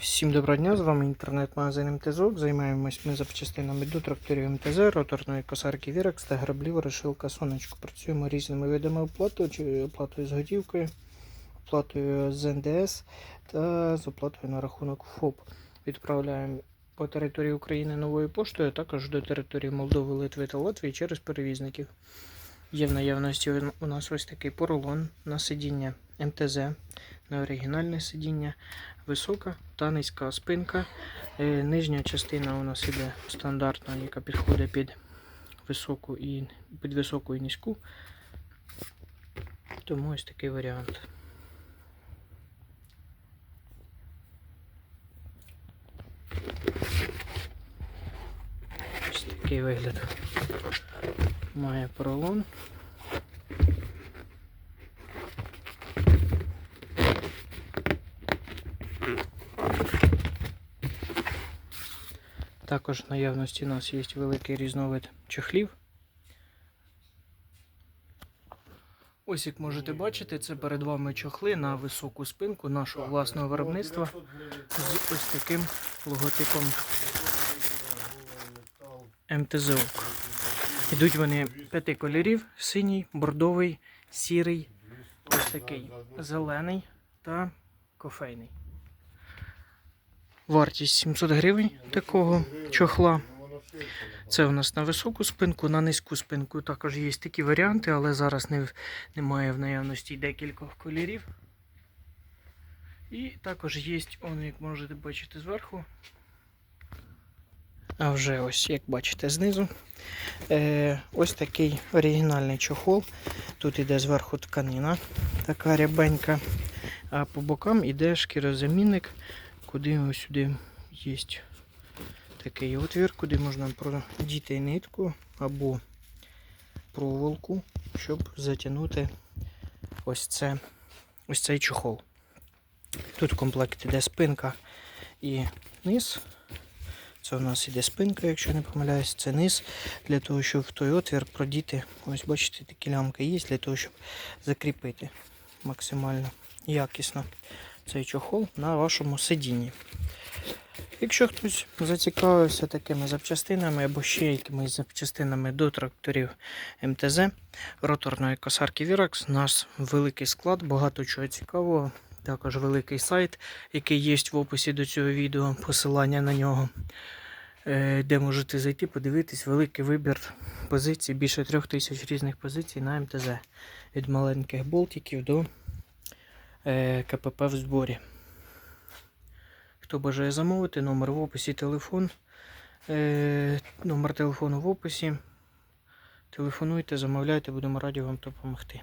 Всім доброго дня, з вами інтернет-магазин МТЗОК. Займаємось ми запчастинами до тракторів МТЗ, роторної косарки Вірекс та граблів решилка Сонечко. Працюємо різними видами оплати, оплатою з готівкою, оплатою з НДС та з оплатою на рахунок ФОП. Відправляємо по території України новою поштою, а також до території Молдови, Литви та Латвії через перевізників. Є в наявності у нас ось такий поролон на сидіння МТЗ, оригінальне сидіння висока та низька спинка. Е, Нижня частина у нас іде стандартна, яка підходить під високу і під високу і низьку. Тому ось такий варіант. Ось такий вигляд має поролон. Також в наявності у нас є великий різновид чехлів. Ось як можете бачити, це перед вами чохли на високу спинку нашого власного виробництва з ось таким логотипом МТЗО. Ідуть вони п'яти кольорів: синій, бордовий, сірий, ось такий зелений та кофейний. Вартість 700 гривень такого чохла. Це у нас на високу спинку, на низьку спинку також є такі варіанти, але зараз не, немає в наявності декількох кольорів. І також є, он, як можете бачити зверху. А вже ось, як бачите, знизу. Е, ось такий оригінальний чохол. Тут іде зверху тканина, така рябенька, а по бокам іде шкірозамінник, куди ось сюди є такий отвір, куди можна продіти нитку або проволоку, щоб затягнути ось, це, ось цей чохол. Тут в комплекті йде спинка і низ. Це у нас іде спинка, якщо не помиляюсь, це низ, для того, щоб в той отвір продіти. Ось бачите, такі лямки є для того, щоб закріпити максимально якісно цей чохол на вашому сидінні. Якщо хтось зацікавився такими запчастинами або ще якимись запчастинами до тракторів МТЗ, роторної косарки Virax, у нас великий склад, багато чого цікавого. Також великий сайт, який є в описі до цього відео, посилання на нього, е, де можете зайти, подивитись, великий вибір позицій, більше трьох тисяч різних позицій на МТЗ. Від маленьких болтиків до КПП в зборі. Хто бажає замовити, номер в описі, телефон. Е, номер телефону в описі. Телефонуйте, замовляйте, будемо раді вам допомогти.